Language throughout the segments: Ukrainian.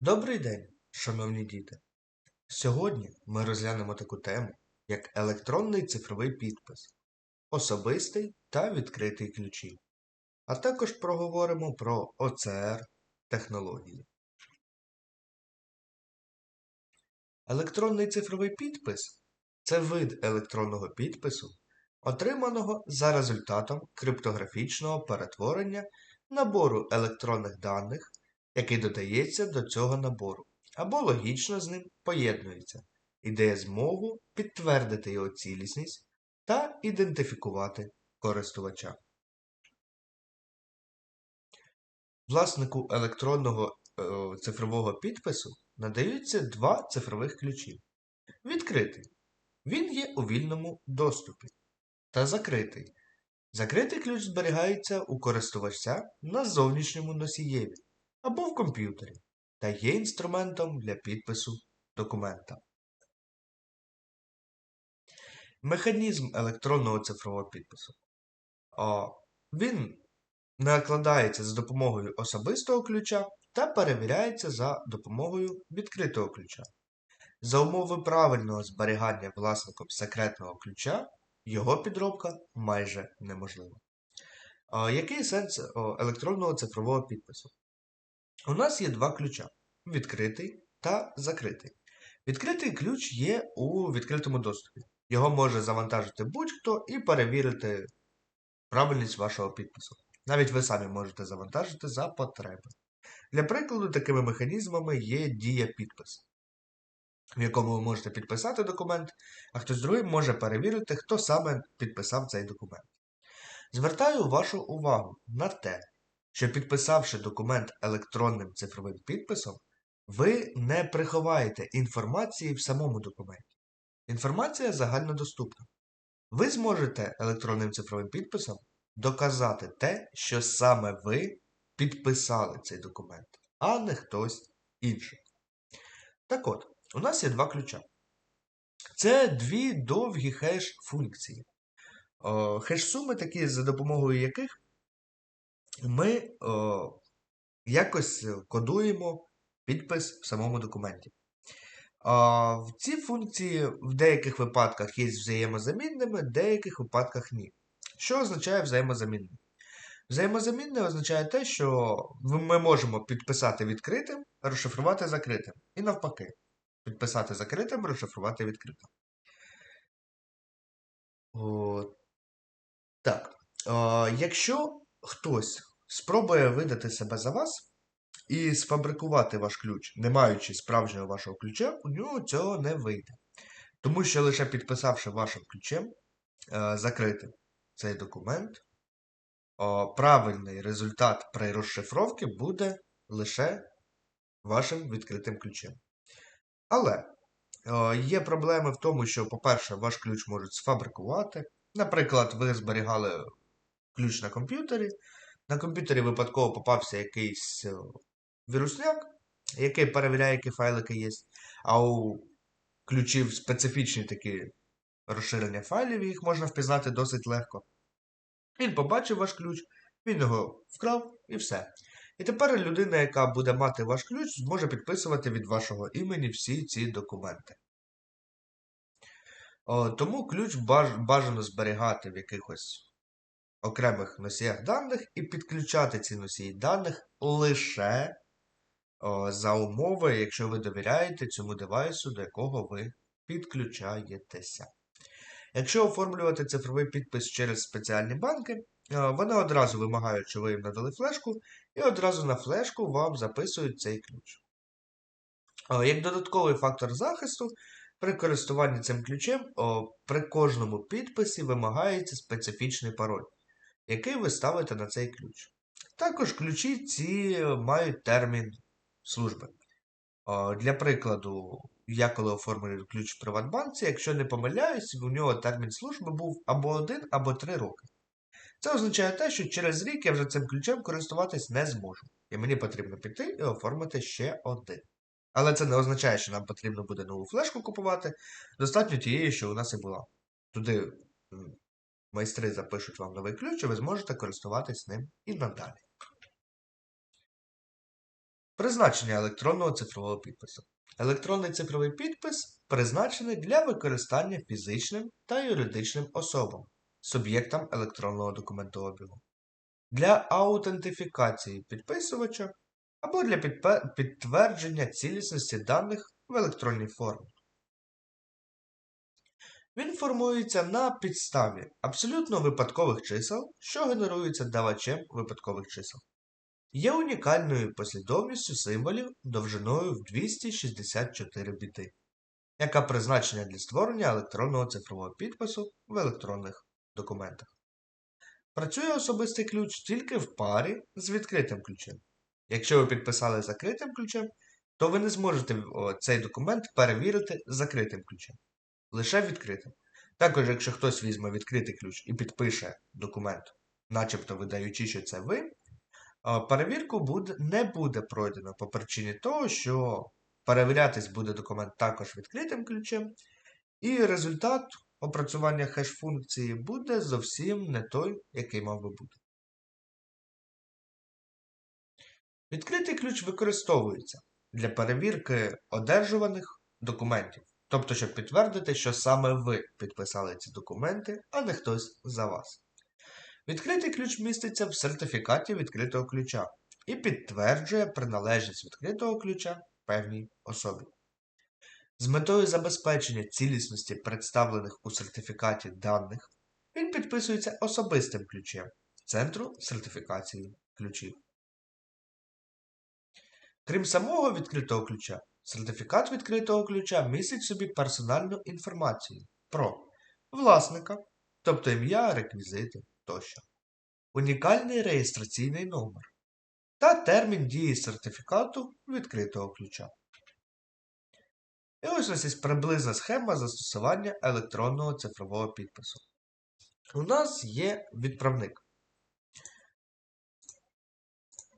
Добрий день, шановні діти! Сьогодні ми розглянемо таку тему, як електронний цифровий підпис, особистий та відкритий ключі, а також проговоримо про ОЦР технології. Електронний цифровий підпис це вид електронного підпису, отриманого за результатом криптографічного перетворення набору електронних даних який додається до цього набору, або логічно з ним поєднується і дає змогу підтвердити його цілісність та ідентифікувати користувача. Власнику електронного е, цифрового підпису надаються два цифрових ключі. Відкритий. Він є у вільному доступі. Та закритий. Закритий ключ зберігається у користувача на зовнішньому носієві або в комп'ютері та є інструментом для підпису документа. Механізм електронного цифрового підпису. Він накладається за допомогою особистого ключа та перевіряється за допомогою відкритого ключа. За умови правильного зберігання власником секретного ключа його підробка майже неможлива. Який сенс електронного цифрового підпису? У нас є два ключа відкритий та закритий. Відкритий ключ є у відкритому доступі. Його може завантажити будь-хто і перевірити правильність вашого підпису. Навіть ви самі можете завантажити за потреби. Для прикладу, такими механізмами є дія підпис, в якому ви можете підписати документ, а хтось другий може перевірити, хто саме підписав цей документ. Звертаю вашу увагу на те, що підписавши документ електронним цифровим підписом, ви не приховаєте інформації в самому документі. Інформація загальнодоступна. Ви зможете електронним цифровим підписом доказати те, що саме ви підписали цей документ, а не хтось інший. Так от, у нас є два ключа. Це дві довгі хеш-функції. Хеш-суми такі, за допомогою яких ми о, якось кодуємо підпис в самому документі. А, ці функції в деяких випадках є взаємозамінними, в деяких випадках ні. Що означає взаємозамінне? Взаємозамінне означає те, що ми можемо підписати відкритим, розшифрувати закритим. І навпаки, підписати закритим, розшифрувати відкритим. О, Так. О, якщо хтось спробує видати себе за вас і сфабрикувати ваш ключ, не маючи справжнього вашого ключа, у нього цього не вийде. Тому що лише підписавши вашим ключем, е, закрити цей документ, правильний результат при розшифровці буде лише вашим відкритим ключем. Але є проблеми в тому, що, по-перше, ваш ключ можуть сфабрикувати. Наприклад, ви зберігали ключ на комп'ютері, на комп'ютері випадково попався якийсь е, вірусняк, який перевіряє, які файлики є. А у ключів специфічні такі розширення файлів, їх можна впізнати досить легко. Він побачив ваш ключ, він його вкрав і все. І тепер людина, яка буде мати ваш ключ, зможе підписувати від вашого імені всі ці документи. Тому ключ бажано зберігати в якихось окремих носіях даних і підключати ці носії даних лише о, за умови, якщо ви довіряєте цьому девайсу, до якого ви підключаєтеся. Якщо оформлювати цифровий підпис через спеціальні банки, вони одразу вимагають, що ви їм надали флешку, і одразу на флешку вам записують цей ключ. Як додатковий фактор захисту, при користуванні цим ключем при кожному підписі вимагається специфічний пароль який ви ставите на цей ключ. Також ключі ці мають термін служби. Для прикладу, я коли оформлюю ключ в Приватбанці, якщо не помиляюсь, у нього термін служби був або один, або три роки. Це означає те, що через рік я вже цим ключем користуватись не зможу. І мені потрібно піти і оформити ще один. Але це не означає, що нам потрібно буде нову флешку купувати. Достатньо тієї, що у нас і була. Туди Майстри запишуть вам новий ключ, і ви зможете користуватись ним і надалі. Призначення електронного цифрового підпису. Електронний цифровий підпис призначений для використання фізичним та юридичним особам, суб'єктам електронного документообігу, для аутентифікації підписувача або для підтвердження цілісності даних в електронній формі. Він формується на підставі абсолютно випадкових чисел, що генеруються давачем випадкових чисел. Є унікальною послідовністю символів довжиною в 264 біти, яка призначена для створення електронного цифрового підпису в електронних документах. Працює особистий ключ тільки в парі з відкритим ключем. Якщо ви підписали закритим ключем, то ви не зможете цей документ перевірити закритим ключем, лише відкритим. Також, якщо хтось візьме відкритий ключ і підпише документ, начебто видаючи, що це ви, перевірку буде, не буде пройдено по причині того, що перевірятись буде документ також відкритим ключем, і результат опрацювання хеш-функції буде зовсім не той, який мав би бути. Відкритий ключ використовується для перевірки одержуваних документів, тобто, щоб підтвердити, що саме ви підписали ці документи, а не хтось за вас. Відкритий ключ міститься в сертифікаті відкритого ключа і підтверджує приналежність відкритого ключа певній особі. З метою забезпечення цілісності представлених у сертифікаті даних, він підписується особистим ключем Центру сертифікації ключів. Крім самого відкритого ключа, сертифікат відкритого ключа містить в собі персональну інформацію про власника, тобто ім'я, реквізити тощо, унікальний реєстраційний номер та термін дії сертифікату відкритого ключа. І ось ось є приблизна схема застосування електронного цифрового підпису. У нас є відправник.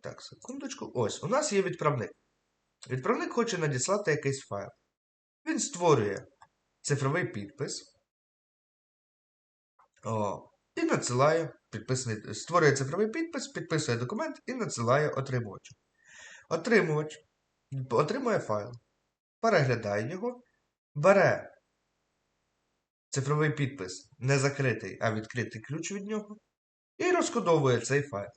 Так, секундочку. Ось, у нас є відправник. Відправник хоче надіслати якийсь файл. Він створює цифровий підпис. О, і надсилає підписаний, створює цифровий підпис, підписує документ і надсилає отримувачу. Отримувач отримує файл, переглядає його, бере цифровий підпис не закритий, а відкритий ключ від нього, і розкодовує цей файл.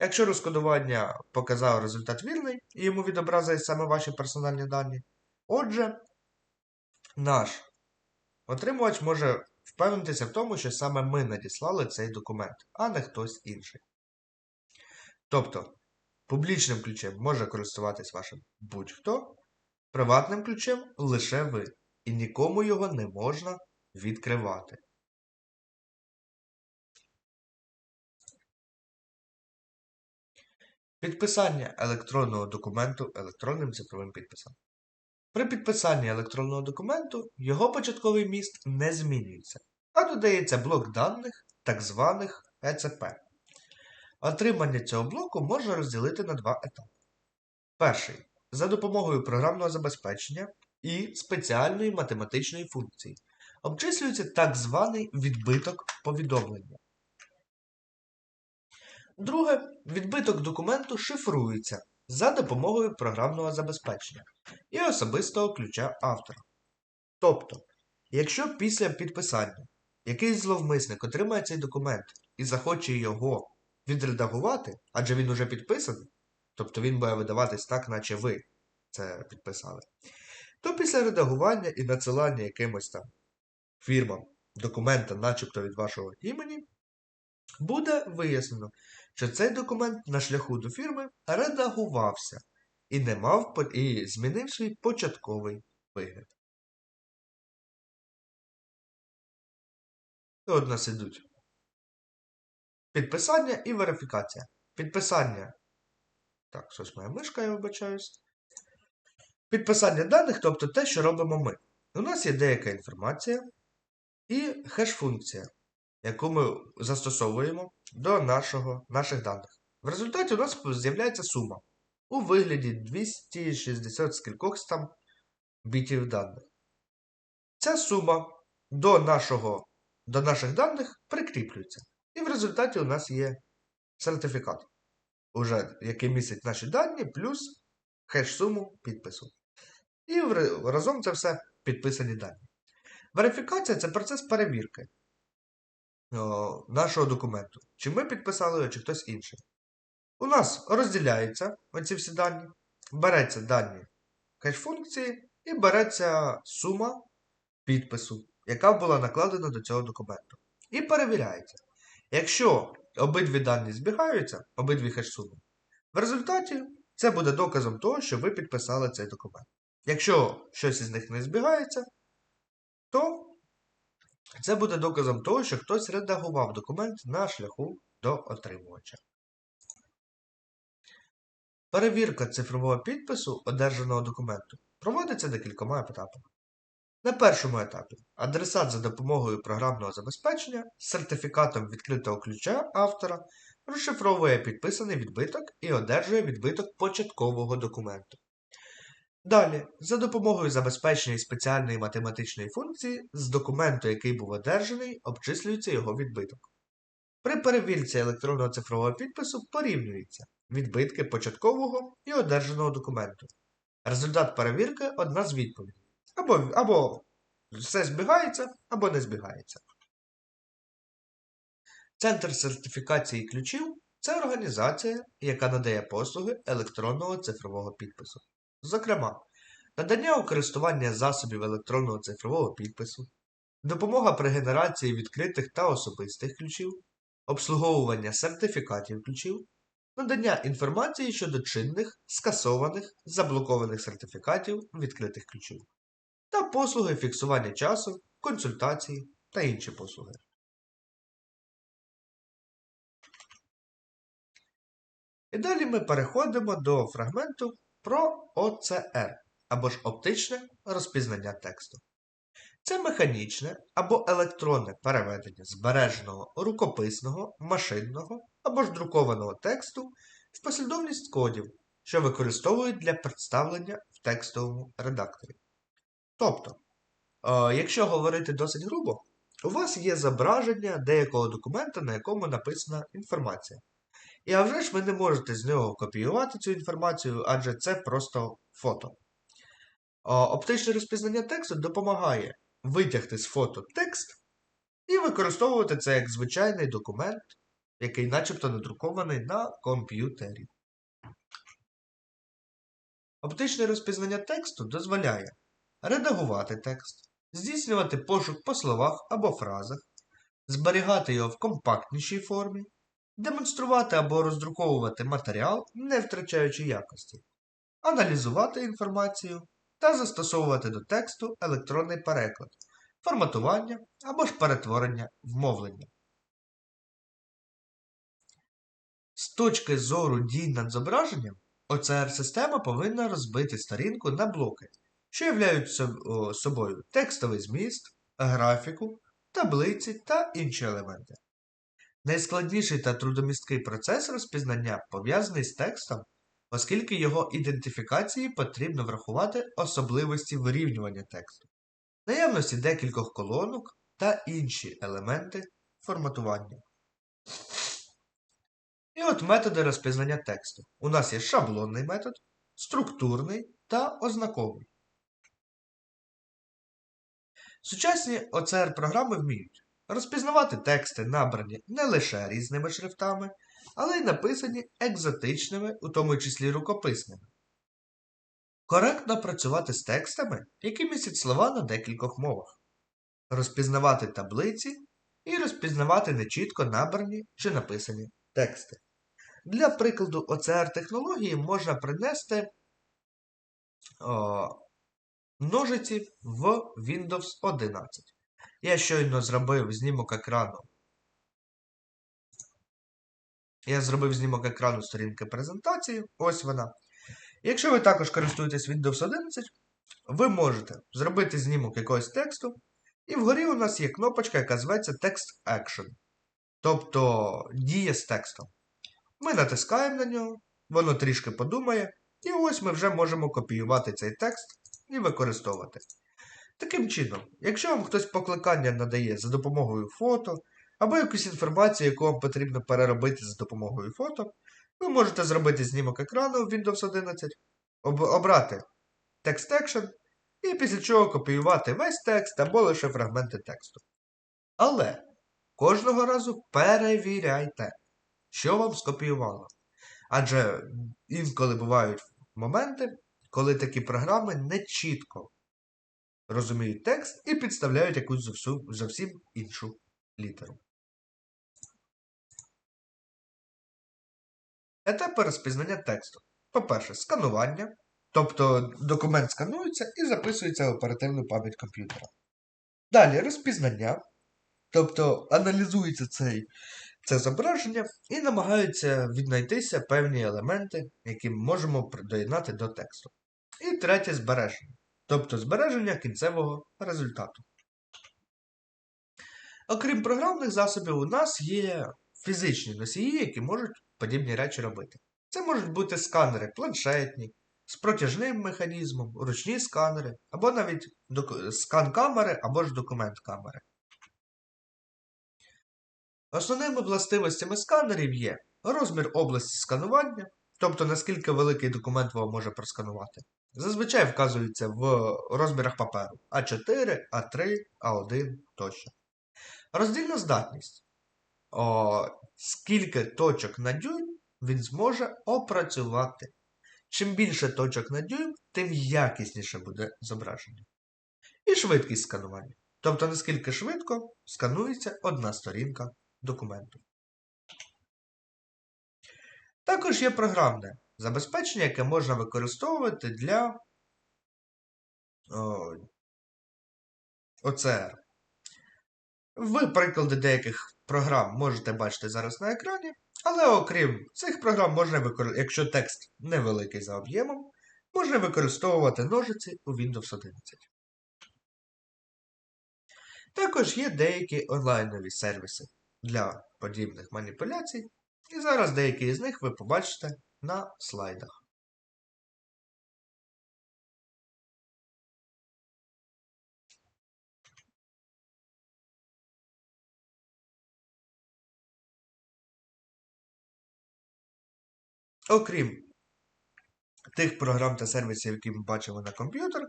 Якщо розкодування показало результат вірний, і йому відобразить саме ваші персональні дані, отже, наш отримувач може впевнитися в тому, що саме ми надіслали цей документ, а не хтось інший. Тобто, публічним ключем може користуватись вашим будь-хто, приватним ключем лише ви, і нікому його не можна відкривати. Підписання електронного документу електронним цифровим підписом. При підписанні електронного документу його початковий міст не змінюється, а додається блок даних так званих ЕЦП. Отримання цього блоку можна розділити на два етапи. Перший за допомогою програмного забезпечення і спеціальної математичної функції обчислюється так званий відбиток повідомлення. Друге, відбиток документу шифрується за допомогою програмного забезпечення і особистого ключа автора. Тобто, якщо після підписання якийсь зловмисник отримає цей документ і захоче його відредагувати, адже він уже підписаний, тобто він буде видаватись так, наче ви це підписали, то після редагування і надсилання якимось там фірмам документа, начебто від вашого імені, буде вияснено, що цей документ на шляху до фірми редагувався і не мав і змінив свій початковий вигляд. І от нас ідуть підписання і верифікація. Підписання. Так, щось моя мишка, я вибачаюсь. Підписання даних, тобто те, що робимо ми. У нас є деяка інформація і хеш-функція, яку ми застосовуємо до нашого, наших даних. В результаті у нас з'являється сума у вигляді 260 скількох там бітів даних. Ця сума до, нашого, до наших даних прикріплюється. І в результаті у нас є сертифікат, уже, який містить наші дані, плюс хеш-суму підпису. І разом це все підписані дані. Верифікація це процес перевірки о, нашого документу. Чи ми підписали його, чи хтось інший. У нас розділяються оці всі дані, береться дані хеш-функції і береться сума підпису, яка була накладена до цього документу. І перевіряється. Якщо обидві дані збігаються, обидві хеш-суми, в результаті це буде доказом того, що ви підписали цей документ. Якщо щось із них не збігається, то це буде доказом того, що хтось редагував документ на шляху до отримувача. Перевірка цифрового підпису одержаного документу проводиться декількома етапами. На першому етапі адресат за допомогою програмного забезпечення з сертифікатом відкритого ключа автора розшифровує підписаний відбиток і одержує відбиток початкового документу. Далі, за допомогою забезпечення спеціальної математичної функції, з документу, який був одержаний, обчислюється його відбиток. При перевірці електронного цифрового підпису порівнюються відбитки початкового і одержаного документу. Результат перевірки одна з відповідей. Або, або все збігається, або не збігається. Центр сертифікації ключів це організація, яка надає послуги електронного цифрового підпису. Зокрема, надання у користування засобів електронного цифрового підпису, допомога при генерації відкритих та особистих ключів, обслуговування сертифікатів ключів, надання інформації щодо чинних, скасованих, заблокованих сертифікатів відкритих ключів та послуги фіксування часу, консультації та інші послуги. І далі ми переходимо до фрагменту про ОЦР або ж оптичне розпізнання тексту. Це механічне або електронне переведення збереженого рукописного, машинного або ж друкованого тексту в послідовність кодів, що використовують для представлення в текстовому редакторі. Тобто, е, якщо говорити досить грубо, у вас є зображення деякого документа, на якому написана інформація. І а вже ж ви не можете з нього копіювати цю інформацію, адже це просто фото. Оптичне розпізнання тексту допомагає витягти з фото текст і використовувати це як звичайний документ, який начебто надрукований на комп'ютері. Оптичне розпізнання тексту дозволяє редагувати текст, здійснювати пошук по словах або фразах, зберігати його в компактнішій формі, демонструвати або роздруковувати матеріал, не втрачаючи якості, аналізувати інформацію та застосовувати до тексту електронний переклад, форматування або ж перетворення в мовлення. З точки зору дій над зображенням, ОЦР-система повинна розбити сторінку на блоки, що являють собою текстовий зміст, графіку, таблиці та інші елементи. Найскладніший та трудомісткий процес розпізнання пов'язаний з текстом, оскільки його ідентифікації потрібно врахувати особливості вирівнювання тексту, наявності декількох колонок та інші елементи форматування. І от методи розпізнання тексту. У нас є шаблонний метод, структурний та ознаковий. Сучасні OCR-програми вміють розпізнавати тексти, набрані не лише різними шрифтами, але й написані екзотичними, у тому числі рукописними. Коректно працювати з текстами, які містять слова на декількох мовах, розпізнавати таблиці і розпізнавати нечітко набрані чи написані тексти. Для прикладу OCR технології можна принести о, ножиці в Windows 11. Я щойно зробив знімок екрану. Я зробив знімок екрану сторінки презентації. Ось вона. Якщо ви також користуєтесь Windows 11, ви можете зробити знімок якогось тексту. І вгорі у нас є кнопочка, яка зветься Text Action. Тобто дія з текстом. Ми натискаємо на нього, воно трішки подумає, і ось ми вже можемо копіювати цей текст і використовувати. Таким чином, якщо вам хтось покликання надає за допомогою фото, або якусь інформацію, яку вам потрібно переробити за допомогою фото, ви можете зробити знімок екрану в Windows 11, об- обрати Text Action і після чого копіювати весь текст або лише фрагменти тексту. Але кожного разу перевіряйте, що вам скопіювало. Адже інколи бувають моменти, коли такі програми не чітко розуміють текст і підставляють якусь зовсім, зовсім іншу літеру. Етапи розпізнання тексту. По-перше, сканування. Тобто документ сканується і записується в оперативну пам'ять комп'ютера. Далі розпізнання. Тобто аналізується цей, це зображення і намагаються віднайтися певні елементи, які ми можемо доєднати до тексту. І третє збереження. Тобто збереження кінцевого результату. Окрім програмних засобів, у нас є фізичні носії, які можуть подібні речі робити. Це можуть бути сканери планшетні, з протяжним механізмом, ручні сканери, або навіть доку- скан-камери, або ж документ-камери. Основними властивостями сканерів є розмір області сканування, тобто наскільки великий документ вам може просканувати. Зазвичай вказується в розмірах паперу А4, А3, А1 тощо. Роздільна здатність. О, скільки точок на дюйм він зможе опрацювати. Чим більше точок на дюйм, тим якісніше буде зображення. І швидкість сканування. Тобто наскільки швидко сканується одна сторінка документу. Також є програмне забезпечення, яке можна використовувати для ОЦР. Ви приклади деяких програм можете бачити зараз на екрані, але окрім цих програм, можна викор... якщо текст невеликий за об'ємом, можна використовувати ножиці у Windows 11. Також є деякі онлайнові сервіси для подібних маніпуляцій, і зараз деякі з них ви побачите на слайдах. Окрім тих програм та сервісів, які ми бачимо на комп'ютер,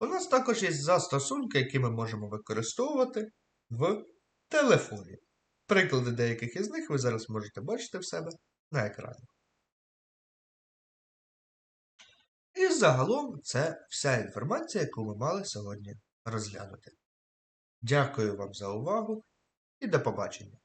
у нас також є застосунки, які ми можемо використовувати в телефоні. Приклади деяких із них ви зараз можете бачити в себе на екрані. І загалом це вся інформація, яку ми мали сьогодні розглянути. Дякую вам за увагу і до побачення!